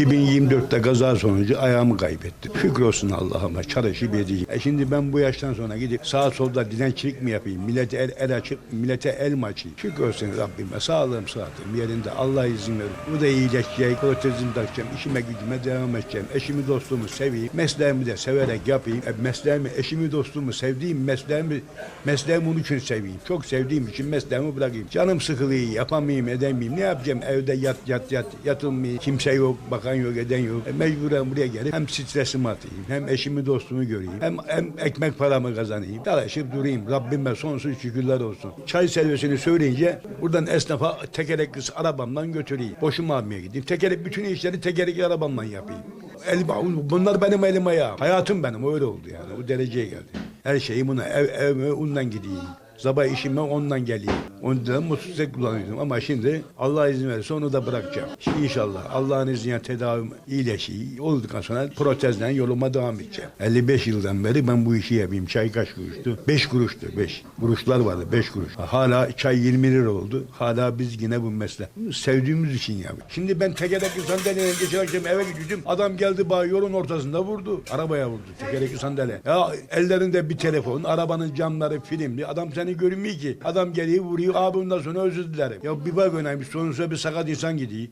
2024'te kaza sonucu ayağımı kaybettim. Şükür olsun Allah'ıma çalışıp edeyim. E şimdi ben bu yaştan sonra gidip sağa solda dilencilik mi yapayım? Millete el, el açıp millete el mi açayım? Şükür olsun Rabbime. Sağlığım sıhhatim yerinde. Allah izin verir. Bu da iyileşecek. Protezimi takacağım. işime gücüme devam edeceğim. Eşimi dostumu seveyim. Mesleğimi de severek yapayım. E, mesleğimi, eşimi dostumu sevdiğim mesleğimi, mesleğimi onun için seveyim. Çok sevdiğim için mesleğimi bırakayım. Canım sıkılıyor. Yapamayayım, edemeyeyim. Ne yapacağım? Evde yat yat yat. Yatılmayayım. Kimse yok. Bakan yok, eden yok. E, mecburen buraya gelip hem stresimi atayım. Hem eşimi dostumu göreyim. Hem, hem ekmek paramı kazanayım. Dolaşıp durayım. Rabbime sonsuz şükürler olsun. Çay servisini söyleyince buradan esnafa tekerlekli arabamdan götüreyim. Boşuma almaya gideyim. Tekerlek bütün işleri tekerlekli arabamla yapayım. El, bunlar benim elim ayağım. Hayatım benim öyle oldu yani. O dereceye geldi. Her şeyim buna ev, evime ondan gideyim. Sabah işime ondan geleyim. Ondan motosiklet kullanıyordum ama şimdi Allah izin verirse onu da bırakacağım. İnşallah Allah'ın izniyle tedavim iyileşiyor. Olduktan sonra protezle yoluma devam edeceğim. 55 yıldan beri ben bu işi yapayım. Çay kaç kuruştu? 5 kuruştu. 5. Kuruşlar vardı 5 kuruş. Hala çay 20 lira oldu. Hala biz yine bu meslek. Bunu sevdiğimiz için yapıyoruz. Şimdi ben tekerlekli sandalyeyle geçen akşam eve gidiyordum. Adam geldi bana yolun ortasında vurdu. Arabaya vurdu. Tekerlekli sandalye. Ya ellerinde bir telefon, arabanın camları filmli. Adam seni görünmüyor ki. Adam geliyor vuruyor. Abi bundan sonra özür dilerim. Ya bir bak önemli. Sonuçta bir sakat insan gidiyor.